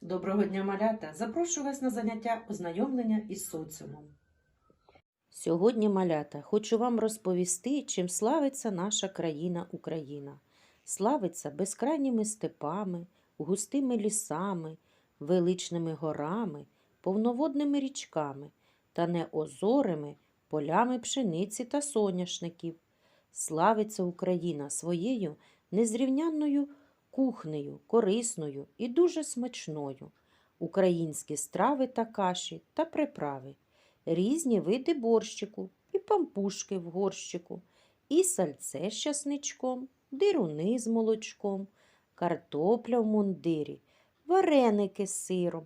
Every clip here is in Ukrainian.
Доброго дня, малята! Запрошую вас на заняття ознайомлення із соціумом. Сьогодні, малята, хочу вам розповісти, чим славиться наша країна Україна. Славиться безкрайніми степами, густими лісами, величними горами, повноводними річками та неозорими полями пшениці та соняшників. Славиться Україна своєю незрівнянною кухнею, корисною і дуже смачною. Українські страви та каші та приправи, різні види борщику, і пампушки в горщику, і сальце з часничком, дируни з молочком, картопля в мундирі, вареники з сиром,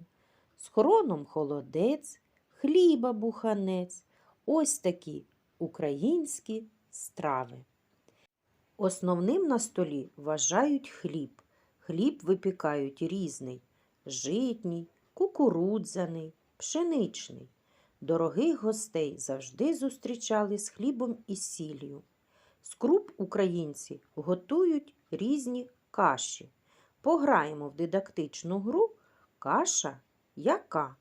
з хроном холодець, хліба буханець. Ось такі українські страви. Основним на столі вважають хліб. Хліб випікають різний житній, кукурудзяний, пшеничний. Дорогих гостей завжди зустрічали з хлібом і сіллю. З круп українці готують різні каші. Пограємо в дидактичну гру каша яка.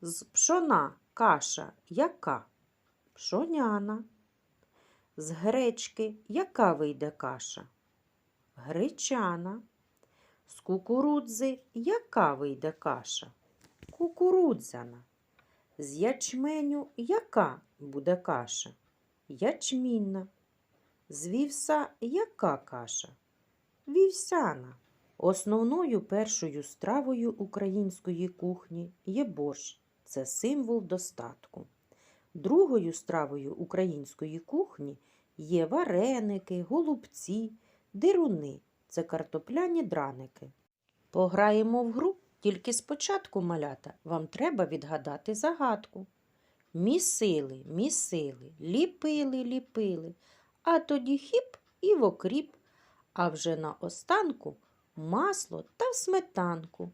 З пшона каша яка? Пшоняна. З гречки яка вийде каша? Гречана. З кукурудзи яка вийде каша? Кукурудзяна. З ячменю яка буде каша? Ячмінна. З вівса яка каша? Вівсяна. Основною першою стравою української кухні є борщ. Це символ достатку. Другою стравою української кухні є вареники, голубці, дируни це картопляні драники. Пограємо в гру, тільки спочатку, малята, вам треба відгадати загадку. Місили, місили, ліпили, ліпили, а тоді хіп і в окріп, а вже на останку масло та сметанку.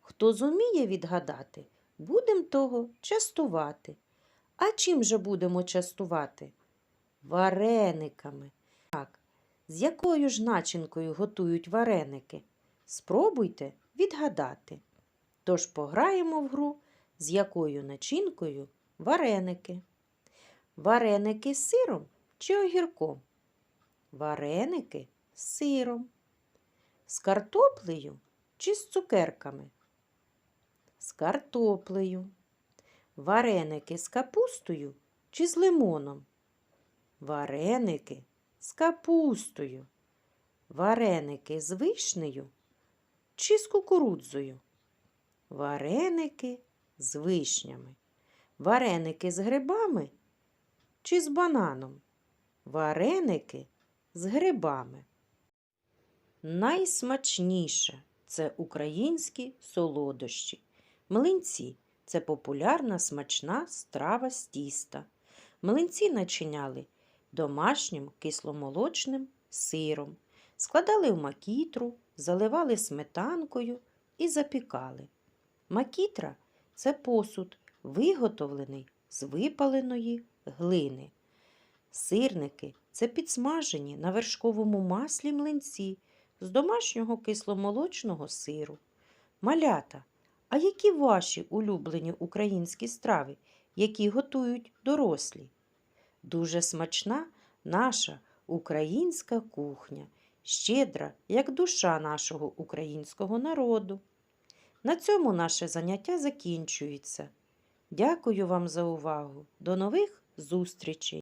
Хто зуміє відгадати, будем того частувати. А чим же будемо частувати? Варениками. Так, з якою ж начинкою готують вареники? Спробуйте відгадати. Тож пограємо в гру, з якою начинкою вареники. Вареники з сиром чи огірком? Вареники з сиром. З картоплею чи з цукерками? З картоплею. Вареники з капустою чи з лимоном? Вареники з капустою. Вареники з вишнею чи з кукурудзою? Вареники з вишнями. Вареники з грибами чи з бананом? Вареники з грибами. Найсмачніше це українські солодощі. Млинці це популярна смачна страва з тіста. Млинці начиняли домашнім кисломолочним сиром, складали в макітру, заливали сметанкою і запікали. Макітра це посуд, виготовлений з випаленої глини. Сирники це підсмажені на вершковому маслі млинці з домашнього кисломолочного сиру. Малята, а які ваші улюблені українські страви, які готують дорослі? Дуже смачна наша українська кухня, щедра, як душа нашого українського народу. На цьому наше заняття закінчується. Дякую вам за увагу. До нових зустрічей!